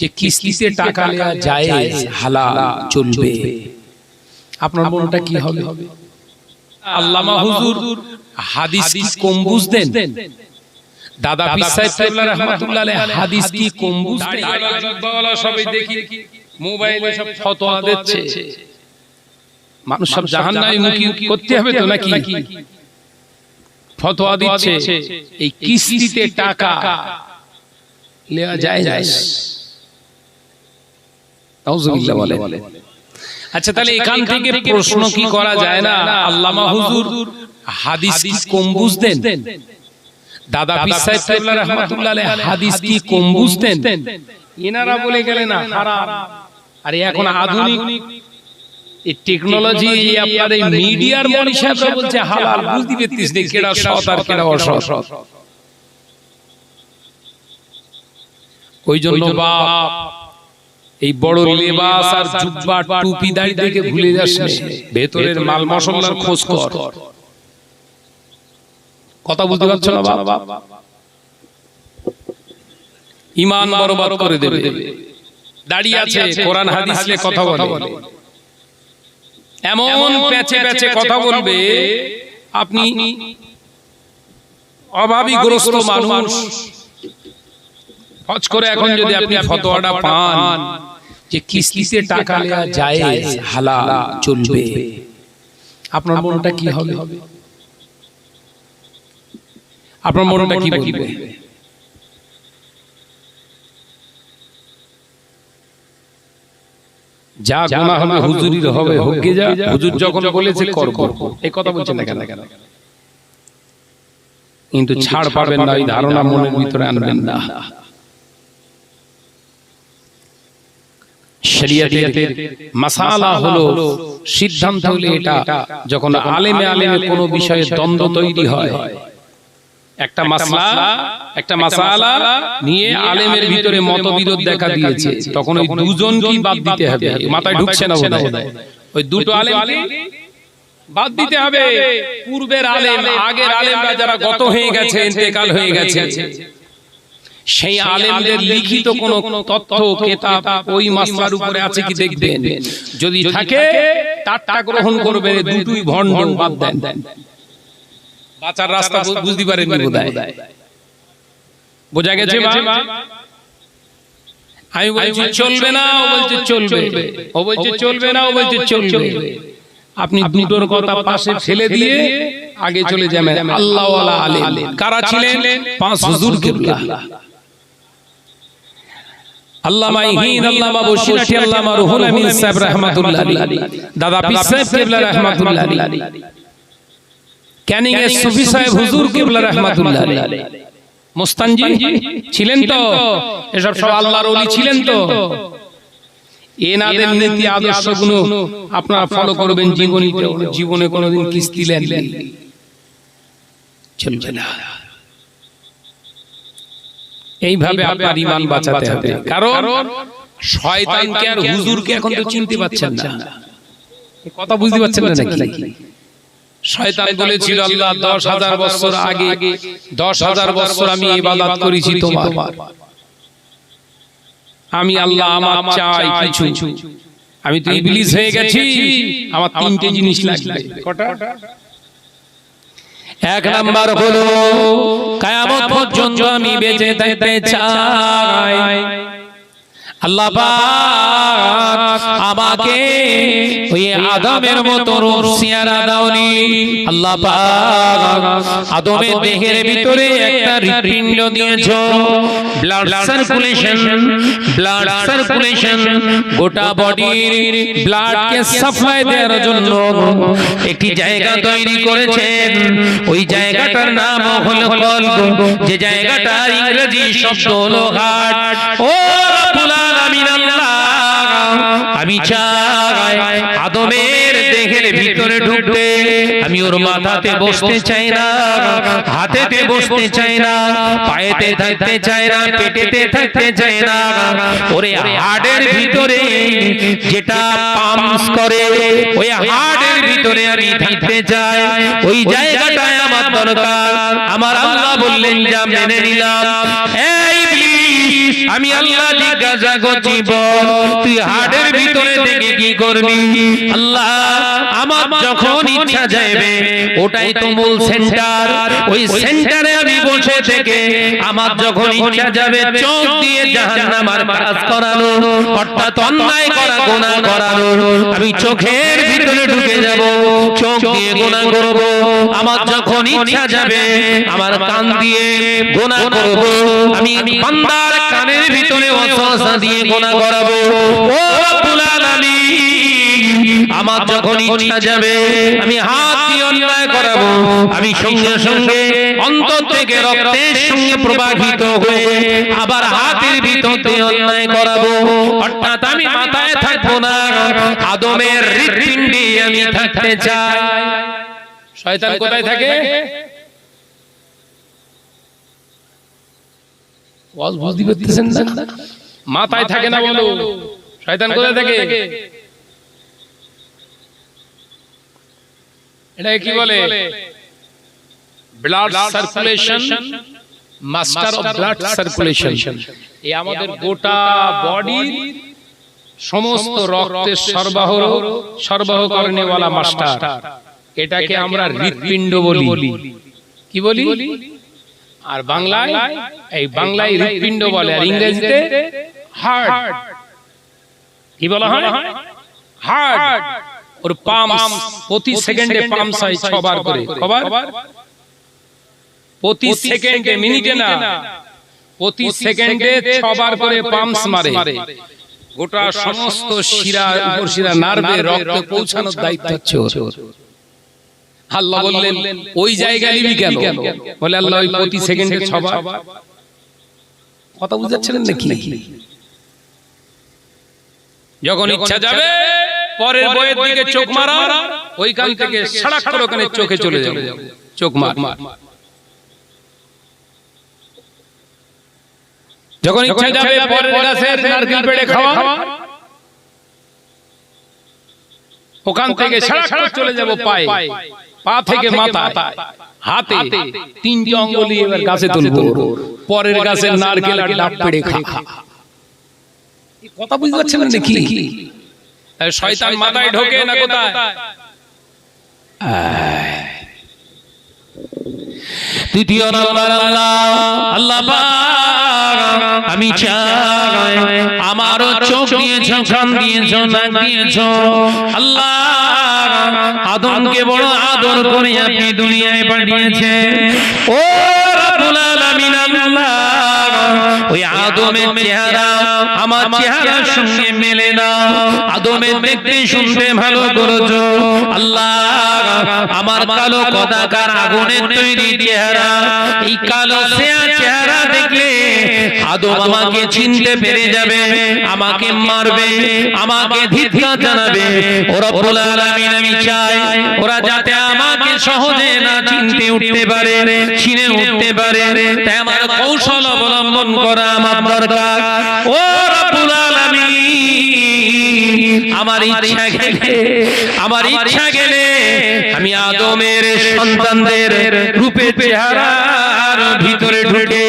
যে কিস্তিতে টাকা নেওয়া যায় হালাল চলবে। আপনার মনটা কি হবে? আল্লামা হুজুর হাদিস কি কম বুঝতেন? দাদা পীর সাহেব কেবলা রাহমাতুল্লাহ আলাইহি হাদিস কি কম বুঝতেন? জুব্বাওয়ালা সবাই দেখি মোবাইলে সব ফতোয়া দিচ্ছে। মানুষ সব জাহান্নামে মুখী করতে হবে তো নাকি? ফতোয়া দিচ্ছে। এই কিস্তিতে টাকা নেওয়া যায় যায় বলে আচ্ছা তাহলে এখান থেকে প্রশ্ন কি করা যায় না? আল্লামা হুজুর হাদিস কি কম বুঝতেন? দাদা পীর সাহেব কেবলা রাহমাতুল্লাহ হাদিস কি কম বুঝতেন? এনারা বলে গেলেন হারাম। আরে এখন আধুনিক এই টেকনোলজি আপনার এই মিডিয়ার মনি সাহেবরা বলছে হালাল বুঝতে পারতিস না কেডা সৎ আর কেডা অসৎ। ওই জন্য বাপ। এই বড় লেবাস আর জুব্বা টুপি দাড়ি থেকে ভুলে যাস ভেতরের মাল মশলার খোঁজ কর। কথা বলতে পারছ না বাবা ইমান বরবাদ করে দেবে। দাঁড়িয়ে আছে কোরআন হাদিসে কথা বলে। এমন প্যাচে প্যাচে কথা বলবে আপনি অভাবীগ্রস্ত মানুষ। হজ করে এখন যদি আপনি ফতোয়াটা পান। যে কিস্তিতে টাকা নেওয়া যায় হালাল চলবে। আপনার মনটা কি হবে? আপনার মনটা কি বলবে? যা গুনাহ হবে হুজুরির হবে হোকে যা হুজুর যখন বলেছে কর কর এই কথা বলছেন না কেন? কেন? কিন্তু ছাড় পাবেন না এই ধারণা মনের ভিতরে আনবেন না। শরিয়াতের মাসালা হলো সিদ্ধান্ত হলো এটা যখন আলেমে আলেমে কোনো বিষয়ে দ্বন্দ্ব তৈরি হয়। একটা মাসলা একটা মাসালা নিয়ে আলেমের ভিতরে মতবিরোধ দেখা দিয়েছে। তখন ওই দুজনকেই বাদ দিতে হবে। মাথায় ঢুকছে না বোধহয়। ওই দুটো আলেম বাদ দিতে হবে। পূর্বের আলেম আগের আলেমরা যারা গত হয়ে গেছে ইন্তেকাল হয়ে গেছে সেই আলেমদের লিখিত কোন তথ্য কেতাব ওই মাসলার উপরে আছে কি দেখবেন? যদি থাকে তারটা গ্রহণ করবে দুটোই ভণ্ড বাদ দেন। বাঁচার রাস্তা বুঝতে পারেননি বোধহয়। বোঝা গেছে আমি বলছি চলবে না ও বলছে চলবে। ও বলছে চলবে না ও বলছে চলবে। আপনি দুটোর কথা পাশে ফেলে দিয়ে আগে চলে যাবেন। আল্লাহ আলেম। কারা ছিলেন? পাঁচ হুজুর কিবলা। আল্লামা ইহিন আল্লামা বশিরাটি আল্লামা রুহুল আমিন সাহেব রাহমাতুল্লাহ দাদা পীর সাহেব কিবলা রাহমাতুল্লাহ ক্যানিং এর সুফি সাহেব হুজুর কিবলা রাহমাতুল্লাহ মুস্তানজি ছিলেন তো? এসব সব আল্লাহর ওলি ছিলেন তো? এনাদের নীতি আদর্শগুলো আপনারা ফলো করবেন জীবনীতে জীবনে কোনোদিন কিস্তি লেন চলবে না। এইভাবে আপনার ইমান বাঁচাতে হবে। কারণ শয়তানকে আর হুজুরকে এখন তো চিনতে পারছেন না। কথা বুঝতে পারছেন না নাকি? শয়তান বলেছিল আল্লাহ দশ হাজার বছর আগে দশ হাজার বছর আমি ইবাদত করেছি তোমার। আমি আল্লাহ আমার চাই কিছু। আমি তো ইবলিস হয়ে গেছি। আমার তিনটে জিনিস লাগবে। কটা? এক নাম্বার হলো কায়ামত পর্যন্ত আমি বেঁচে থাকতে চাই। আল্লাহ আমাকে ওই আদমের মতো আদমের দেহের ভিতরে একটা হৃৎপিণ্ড দিয়েছ। ব্লাড সার্কুলেশন ব্লাড গোটা বডির ব্লাডকে সাপ্লাই জন্য একটি জায়গা তৈরি করেছেন। ওই জায়গাটার নাম হলো কলব। যে জায়গাটার ইংরেজি ও আলামিন আল্লাহ। আমি চাই আদমের দেহের ভিতরে ঢুকতে। আমি ওর মাথাতে বসতে চাই না। হাতেতে বসতে চাই না। পায়েতে থাকতে চাই না। পেটেতে থাকতে চাই না। ওরে হাড়ের ভিতরে যেটা পাম্পস করে ওই হাড়ের ভিতরে আমি থাকতে চাই। ওই জায়গাটায় আমার দরকার। আমার আল্লাহ বললেন যা মেনে নিলাম। আমি আল্লাহ জিজ্ঞাসা করছি বল তুই হাটের ভিতরে থেকে কি করবি? আল্লাহ আমার যখন ইচ্ছা যাবে ওটাই তো মূল সেন্টার ওই সেন্টারে আমি বসে থেকে আমার যখন ইচ্ছা যাবে চোখ দিয়ে জাহান্নামার কাজ করানো। অর্থাৎ অন্যায় করা গুনাহ করানো। আমি চোখের ভিতরে ঢুকে যাব চোখ দিয়ে গুনাহ করব। আমার যখন ইচ্ছা যাবে আমার কান দিয়ে গুনাহ করব। আমি বান্দার কানের ভিতরে ওয়াসওয়াসা দিয়ে গুনাহ করাবো। ও রব্বুল আমার যখন ইচ্ছা যাবে, আমি হাত দিয়ে অন্যায় করাবো। আমি সঙ্গে সঙ্গে অন্তর থেকে রক্তের সঙ্গে প্রবাহিত হয়ে আবার হাতের ভিতর অন্যায় করাবো। অর্থাৎ আমি মাথায় থাকব না, আদমের হৃৎপিণ্ডে আমি থাকতে চাই। শয়তান কোথায় থাকে? ওয়াজ বুঝতে পারতেছেন না? মাথায় থাকে না বলো। শয়তান কোথায় থাকে? এটা কি বলে? Blood circulation master of blood circulation এই আমাদের গোটা বডির সমস্ত রক্তের সরবরাহ সরবরাহ করেনেওয়ালা মাস্টার। এটাকে আমরা হৃৎপিণ্ড বলি। কি বলি? আর বাংলায় এই বাংলায় হৃৎপিণ্ড বলে আর ইংরেজিতে হার্ট। কি বলা হয়? হার্ট। ওর পাম্প প্রতি সেকেন্ডে পাম্প হয় ছবার করে। কবার? প্রতি সেকেন্ডে মিনিটে না। প্রতি সেকেন্ডে ছবার করে পাম্পস মারে। গোটা সমস্ত শিরা উপশিরা নার্ভে রক্ত পৌঁছানোর দায়িত্ব হচ্ছে ওর। আল্লাহ বললেন ওই জায়গা নিবি কেন? বলে আল্লাহ ওই প্রতি সেকেন্ডে ছবার কথা বুঝাচ্ছিলেন নাকি? যখন ইচ্ছা যাবে পরের বইয়ের দিকে চোখ মারা ওইখান থেকে সাড়াক করে ওখানে চোখে চলে যাবে। চোখ মার। যখন ইচ্ছা যাবে পরের গাছের নারকেল পেড়ে খাওয়া। ওখান থেকে করে চলে যাব পায়ে। পা থেকে মাথা হাতে তিনটি অঙ্গুলি এবার গাছে তুলবো। পরের গাছের নারকেল আর ডাব পেড়ে খা। কথা বুঝতে পারছেন নাকি? শয়তান মাথায় ঢোকে না কোথায়? দ্বিতীয় নম্বর আল্লাহ। আল্লাহ আমি চাই। আমারও চোখ দিয়েছ কান দিয়েছ নাক দিয়েছ। আল্লাহ আদমকে বড় আদর করে আপনি দুনিয়ায় পাঠিয়েছে। ও রাব্বুল আলামিন আল্লাহ। ওই আদমের চেহারা আমার চেহারার সঙ্গে মেলে না। আদমের দেখতে শুনতে ভালো করেছ। আল্লাহ আমার কালো কদাকার আগুনের তৈরি চেহারা। এই কালো চেহারা দেখলে আদম আমাকে চিনতে পেরে যাবে আমাকে মারবে আমাকে ধিক্কার জানাবে। ওরা আলামিন আমি চাই ওরা যাতে আমাকে সহজে না চিনতে উঠতে পারে, চিনে উঠতে পারে। তাই আমার কৌশল অবলম্বন করা আমার দরকার। ও রব্বুল আলামিন, আমার ইচ্ছা গেলে, আমার ইচ্ছা গেলে আমি আদমের সন্তানদের রূপে চেহারার ভিতরে ঢুকে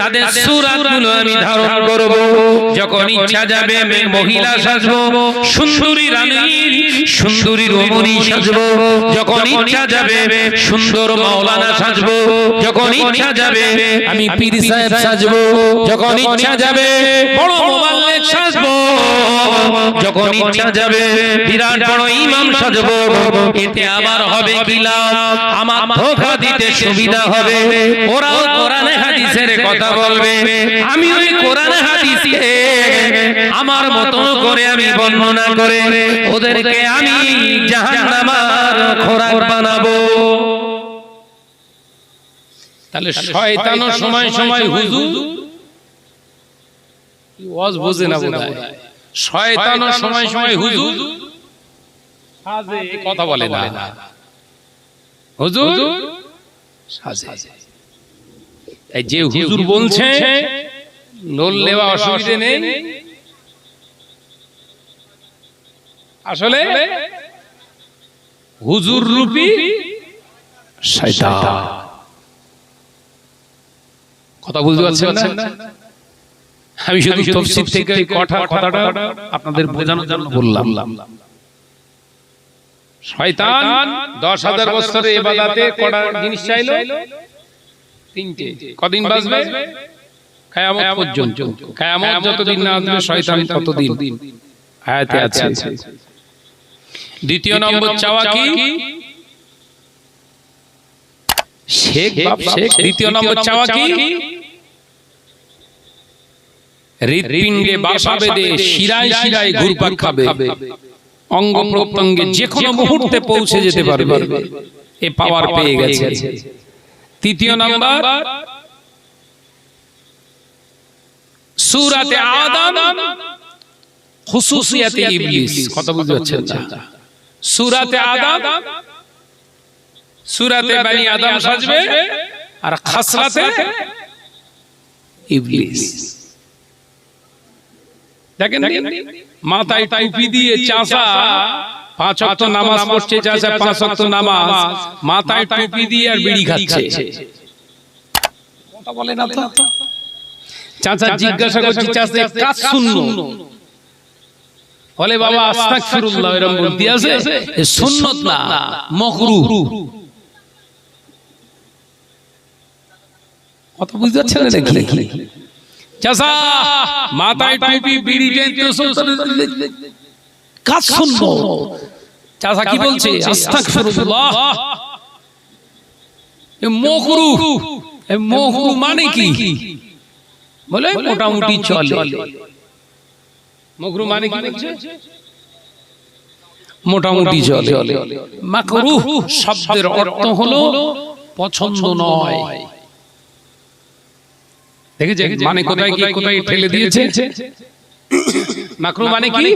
তাদের সুরাতগুলো আমি ধারণ করব। যখন ইচ্ছা যাবে আমি মহিলা সাজবো, সুন্দরী রানী সুন্দরী রমণী সাজবো যখন ইচ্ছা যাবে সুন্দর মাওলানা সাজবো যখন ইচ্ছা যাবে আমি পীর সাহেব সাজবো যখন ইচ্ছা যাবে বড় মোবাইল সাজবো। যখন ইচ্ছা যাবে বিরাট বড় ইমাম সাজবো এতে আমার হবে কি লাভ আমার ধোকা দিতে সুবিধা হবে। ওরাও কোরআনে হাদিসের কথা বলবে। আমি ওই কোরআনে হাদিসে আমার মতো করে আমি বর্ণনা করে ওদেরকে আমি জাহান্নামার খোরাক বানাবো। তাহলে শয়তানও সময় সময় হুজুর। কি ওয়াজ বোঝে না বোধহয়। শয়তানও সময় সময় হুজুর সাজে কথা বলে না। হুজুর সাজে। এই যে হুজুর বলছে নোল নেওয়া অসুবিধে নেই। আসলে হুজুর রূপী শয়তান। কথা বুঝতে পারছেন না? আমি শুধু তফসির থেকে ওই কথা কথাটা আপনাদের বোঝানোর জন্য বললাম। শয়তান দশ হাজার বছরে এবাদাতে কটা জিনিস চাইলো? তিনটে। কদিন বাঁচবে? কায়ামত পর্যন্ত। কায়ামত যতদিন না আসবে শয়তান ততদিন। আয়াতে আছে। দ্বিতীয় নম্বর চাওয়া কি? শেখ বাপ শেখ দ্বিতীয় নম্বর চাওয়া কি? হৃৎপিণ্ডে বাসা বেঁধে শিরায় শিরায় ঘুরপাক খাবে। অঙ্গ প্রত্যঙ্গে যে কোনো মুহূর্তে পৌঁছে যেতে পারবে। এ পাওয়ার পেয়ে গেছে। তৃতীয় নাম্বার। সূরাতে আদম খুসুসিয়াতে ইবলিস। কথা বুঝতে পারছেন না? সূরাতে আদম। সূরাতে বনি আদম সাজবে আর খাসরাতে ইবলিস। দেখেন মাথায় টুপি দিয়ে চাষা পাঁচ অক্ত নামাজ পড়ছে চাষা পাঁচ অক্ত নামাজ। মাথায় টুপি দিয়ে আর বিড়ি খাচ্ছে। কথা বলে না তো চাচা জিজ্ঞাসা করছি চাচা কাজ শুনলো বলে বাবা আস্তাগফিরুল্লাহ এরকম বলতে আছে? এ না মকরুহ কথা বুঝতে পারছেন নাকি চাচা মাথায় টুপি বিড়ি কাজ শুনব। চাচা কি বলছে? আস্তাগফিরুল্লাহ। এ মকরুহ মানে কি? বলে মোটামুটি চলে। মানে কি বলছে? মোটামুটি চলে। মাকরুহ শব্দের অর্থ হলো পছন্দ নয়। দেখেছে মানে কোথায় কি কোথায় ঠেলে দিয়েছে? মাকরু মানে কি?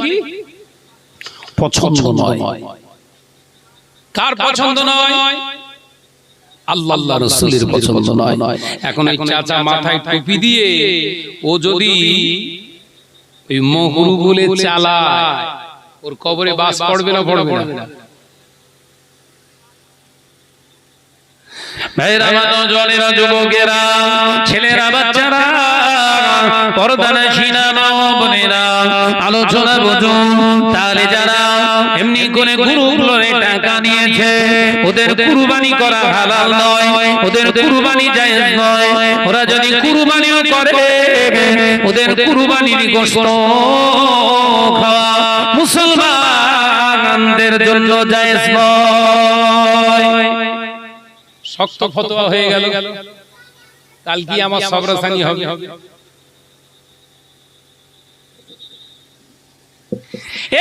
পছন্দ নয়। কার পছন্দ নয়? আল্লাহ আল্লাহ রসুলের পছন্দ নয়। এখন এই চাচা মাথায় টুপি দিয়ে ও যদি ওই মহরু বলে চালায় ওর কবরে বাস পড়বে না। পড়বে না। ভাইরা জলেরা যুবকেরা ছেলেরা বাচ্চারা পর্দা নাসিনা মা বোনেরা আলোচনা বুঝুন তাহলে যারা এমনি করে টাকা নিয়েছে ওদের কুরবানি করা হালাল নয় ওদের কুরবানি জায়েজ নয় ওরা যদি কুরবানিও করে ওদের কুরবানির গোশত খাওয়া মুসলমানদের জন্য জায়েজ নয়। শক্ত ফতোয়া হয়ে গেল। কাল কি আমার সবরাসানি হবে?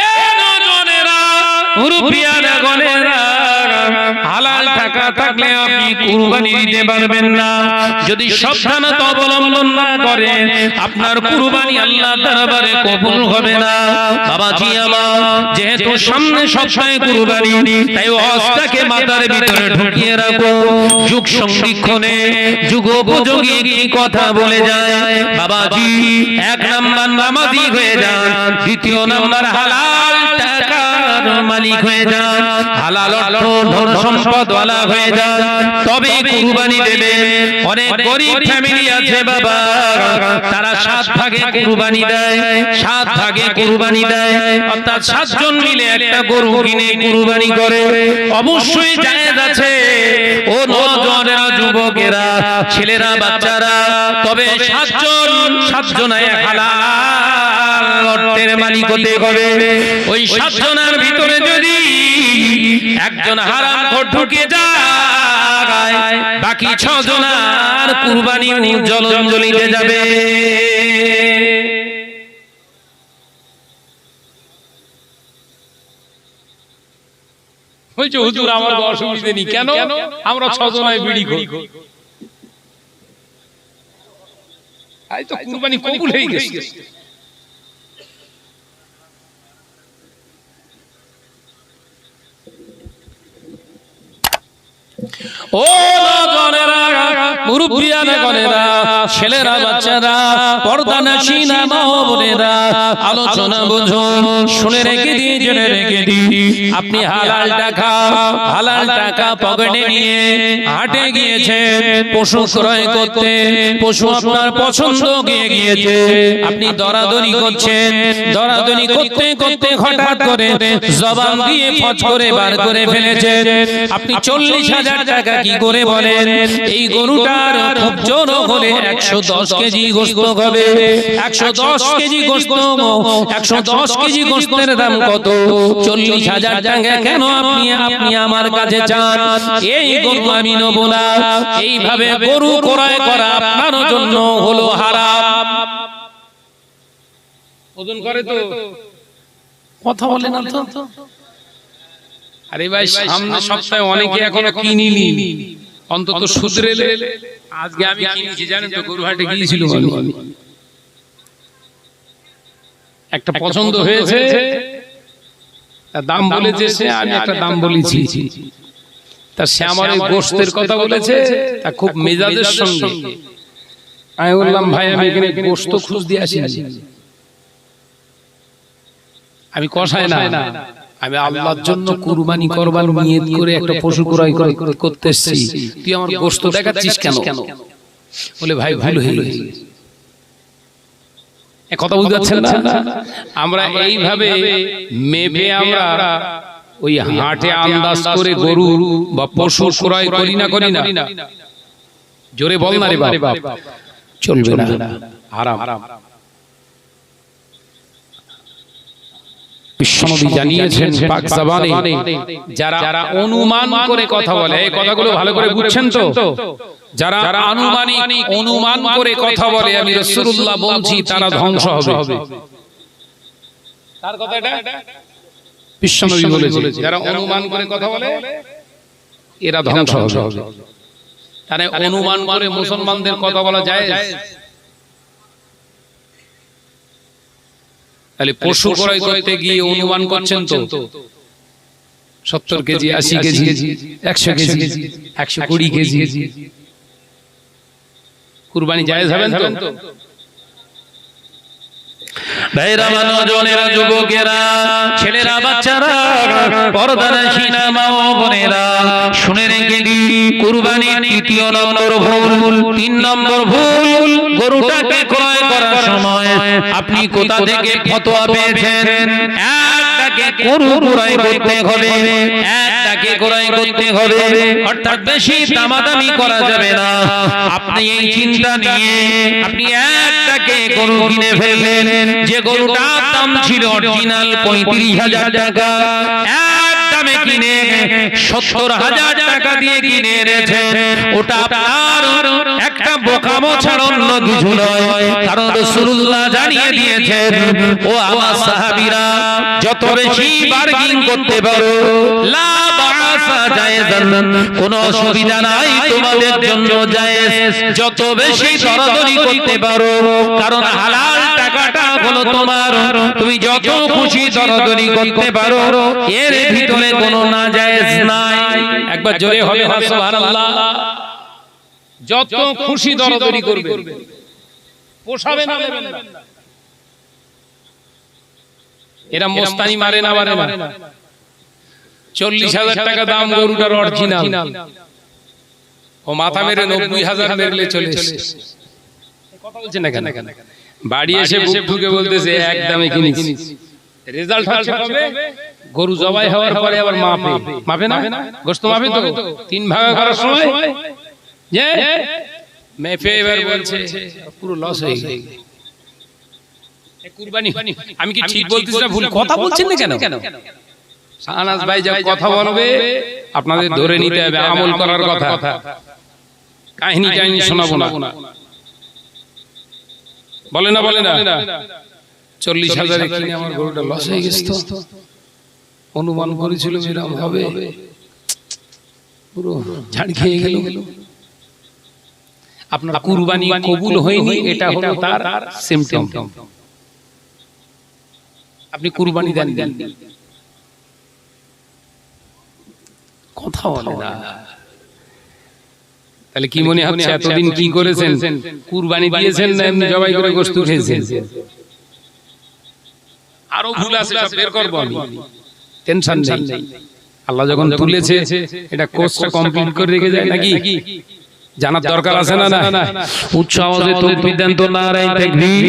এ নজনেরা, যেহেতু সামনে কুরবানি, তাই অস্তাকে ভিতরে ঢুকিয়ে রাখো। যুগ সংরক্ষণে যুগোপযোগী কথা বলে যায়। বাবাজি, এক নাম্বার নামাজি হয়ে যান, দ্বিতীয় নাম্বার হালাল মালিক হয়ে যান হালাল অর্থ ধন সম্পদ ওয়ালা হয়ে যান তবে কুরবানি দেবে অনেক গরিব ফ্যামিলি আছে বাবা তারা সাত ভাগে কুরবানি দেয় সাত ভাগে কুরবানি দেয়। অর্থাৎ সাতজন মিলে একটা গরু কিনে কুরবানি করে। অবশ্যই জায়েজ আছে। ও নজনেরা যুবকেরা ছেলেরা বাচ্চারা। তবে সাতজন সাতজনায় হালাল। অর্থের মালিক হতে হবে। ওই সাতজনের ভিতরে যদি একজন হারাম ঘর ঢুকে যায়, বাকি ছজনার কুরবানি জলঞ্জলিতে যাবে। বলছে, হুজুর, আমার অসুবিধে নেই। কেন? আমরা ছজনায় বিড়ি করি এই তো কুরবানি কবুল হয়ে গেছে। আপনি হালাল টাকা হালাল টাকা পকেটে নিয়ে হাটে গিয়েছেন, পশু ক্রয় করতে, পশু আপনার পছন্দ গিয়ে গিয়েছে। আপনি দরাদরি করছেন, দরাদরি করতে করতে হঠাৎ করে জবান দিয়ে ফচ করে বার করে ফেলেছেন। আপনি চল্লিশ হাজার টাকা কি করে বলেন? এই গরুটার খুব জোর হলে একশো দশ কেজি গোস্ত হবে। একশো দশ কেজি গোস্ত একশো দশ কেজি গোস্তের দাম কত? চল্লিশ হাজার টাকা কেন আপনি আপনি আমার কাছে চান এই গরু আমি নেব না। এইভাবে গরু ক্রয় করা আপনার জন্য হলো হারাম। ওজন করে তো। কথা বলে না তো আরে ভাই সামনে সপ্তাহে অনেকে এখনও কিনিনি। অন্তত শুধরেলে আজকে আমি কিনেছি জানেন তো গরুহাটে গিয়েছিল আমি। একটা পছন্দ হয়েছে। দাম বলেছে সে আমি একটা দাম বলেছি। তা সে আমার গোস্তের কথা বলেছে। তা খুব মেজাজের সঙ্গে। আমি বললাম ভাই আমি এখানে গোস্ত খুঁজ দিয়ে আসি আমি কষায় না। আমি আল্লাহর জন্য কুরবানি করবার নিয়ত করে একটা পশু ক্রয় করে- করতে এসেছি তুই আমার গোস্ত দেখাচ্ছিস কেন? বলে ভাই ভুল হয়ে গেছে। কথা বুঝতে পারছেন না? আমরা এইভাবে মেপে আমরা ওই হাটে আন্দাজ করে গরু বা পশু ক্রয় করি না করি না জোরে বল না রে বাপ। চলবে না। আরাম। বিশ্বনবী জানিয়েছেন পাক জাবানে যারা যারা অনুমান করে কথা বলে এই কথাগুলো ভালো করে বুঝছেন তো? যারা আনুমানিক অনুমান করে কথা বলে আমি রাসূলুল্লাহ বলছি তারা ধ্বংস হবে। তার কথা এটা? বিশ্বনবী বলেছে। যারা অনুমান করে কথা বলে এরা ধ্বংস হবে। তাহলে অনুমান করে মুসলমানদের কথা বলা যায়। তাহলে পশু ক্রয় করতে গিয়ে অনুমান করছেন তো? সত্তর কেজি আশি কেজি একশো কেজি একশো কুড়ি কেজি। কুরবানি জায়েজ হবেন তো? ভাইরা, মানুষজনেরা, যুবকেরা, ছেলেরা, বাচ্চারা মা ও বোনেরা, শুনে রেখে দি তৃতীয় নম্বর ভুল, তিন নম্বর ভুল, গরুটাকে ক্রয় করার সময় আপনি কোথা থেকে ফতোয়া পেয়েছেন? একটাকে গরু ক্রয় করতে হবে, একটাকে ক্রয় করতে হবে, অর্থাৎ বেশি দামাদামি করা যাবে না। আপনি এই চিন্তা নিয়ে আপনি একটাকে গরু কিনে ফেললেন, যে গরুটার দাম ছিল অরিজিনাল পঁয়ত্রিশ হাজার টাকা। দামে কিনে সত্তর হাজার টাকা দিয়ে কিনে এনেছেন। ওটা আপনার একটা বোকামো ছাড়া অন্য কিছু নয় কারণ রসুল্লাহ জানিয়ে দিয়েছেন, ও আমার সাহাবিরা, যত বেশি বার্গিং করতে পারো, লা বাসা জায়েজান। কোনো অসুবিধা নাই তোমাদের জন্য জায়েজ। যত বেশি দরদরি করতে পারো, কারণ হালাল টাকাটা হলো তোমার। তুমি যত খুশি দরদরি করতে পারো, এর ভিতরে কোনো না জায়েজ নাই। একবার জোরে হবে সুবহানাল্লাহ। যত খুশি দরদরি করবে। পোষাবে না এরা মোস্তানি মারে না মারে না চল্লিশ হাজার টাকা দাম গরুটার অরিজিনাল ও মাথা মেরে নব্বই হাজার মেরলে চলে কথা বলছে না কেন? বাড়ি এসে বুক ঢুকে বলতেছে এক দামে কিনিস। রেজাল্ট কবে গরু জবাই হওয়ার পরে আবার মাপে। মাপে। না? গোস্ত মাপে তো? তিন ভাগ করার সময়? যে মেপে এবার বলছে পুরো লস হয়ে গেছে। কুরবানি। আমি কি ঠিক বলতেছি না ভুল কথা বলছেন না কেন? শাহনাজ ভাই যা কথা বলবে আপনাদের ধরে নিতে হবে আমল করার কথা। কাহিনী কাহিনী শোনাবো না। বলে না বলে না। চল্লিশ হাজারে কিনে আমার গরুটা লস হয়ে গেছে তো। অনুমান করেছিল এরকম হবে। পুরো ঝাড় খেয়ে গেল। আপনার কুরবানি কবুল হয়নি এটা হলো তার সিমটম আপনি কুরবানি দেন দেন কথা বলে না। তাহলে কি মনে হচ্ছে এতদিন কি করেছেন? কুরবানি দিয়েছেন না এমনি জবাই করে গোস্ত খেয়েছেন? আরও ভুল আছে সব বের করব আমি। টেনশন নেই। আল্লাহ যখন তুলেছে এটা কোর্সটা কমপ্লিট করে রেখে যায় নাকি? জানার দরকার আছে না না উচ্চ আওয়াজে তকবীর দেন তো নারায়ণ তাকবীর